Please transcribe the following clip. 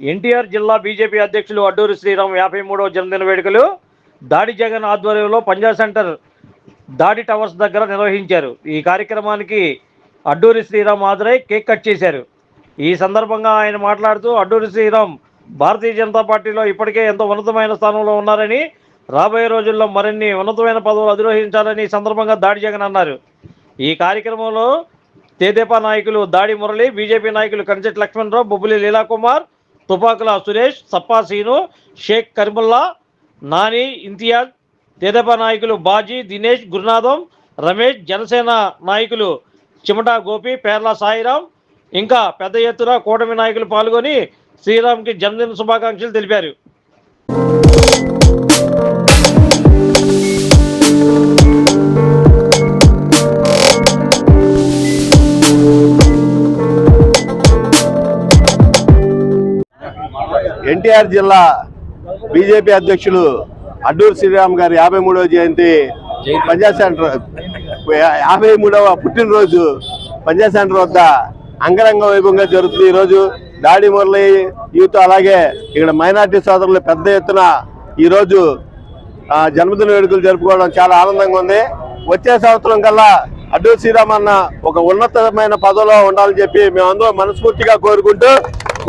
ఎన్టీఆర్ జిల్లా బీజేపీ అధ్యక్షులు అడ్డూరి శ్రీరామ్ యాభై మూడవ జన్మదిన వేడుకలు దాడి జగన్ ఆధ్వర్యంలో పంజాబ్ సెంటర్ దాడి టవర్స్ దగ్గర నిర్వహించారు. ఈ కార్యక్రమానికి అడ్డూరి శ్రీరామ్ హాజరై కేక్ కట్ చేశారు. ఈ సందర్భంగా ఆయన మాట్లాడుతూ అడ్డూరి శ్రీరామ్ భారతీయ జనతా పార్టీలో ఇప్పటికే ఎంతో ఉన్నతమైన స్థానంలో ఉన్నారని రాబోయే రోజుల్లో మరిన్ని ఉన్నతమైన పదవులు అధిరోహించాలని సందర్భంగా దాడి జగన్ అన్నారు. ఈ కార్యక్రమంలో తేదేపా నాయకులు దాడి మురళి బీజేపీ నాయకులు కంచెట్ లక్ష్మణరావు బొబ్బులి లీలాకుమార్ తుపాకుల సురేష్ సప్పా సీను షేక్ కరిముల్లా నాని ఇంతియాజ్ తెదేపా నాయకులు బాజీ దినేష్ గురునాథం రమేష్ జనసేన నాయకులు చిమటా గోపి పేర్ల సాయిరాం ఇంకా పెద్ద ఎత్తున కూటమి నాయకులు పాల్గొని శ్రీరామ్కి జన్మదిన శుభాకాంక్షలు తెలిపారు. ఎన్టీఆర్ జిల్లా బీజేపీ అధ్యక్షులు అడ్డూరు శ్రీరామ్ గారి యాభై మూడవ జయంతి పంజాబ్ సెంటర్ యాభై మూడవ పుట్టినరోజు పంజాబ్ సెంటర్ వద్ద అంగరంగ వైభవంగా జరుగుతుంది. ఈరోజు దాడి మురళి యూత్ అలాగే ఇక్కడ మైనార్టీ సోదరులు పెద్ద ఎత్తున ఈరోజు జన్మదిన వేడుకలు జరుపుకోవడం చాలా ఆనందంగా ఉంది. వచ్చే సంవత్సరం కల్లా అడ్డూరు శ్రీరామ్ అన్న ఒక ఉన్నతమైన పదవిలో ఉండాలని చెప్పి మేమందరం మనస్ఫూర్తిగా కోరుకుంటూ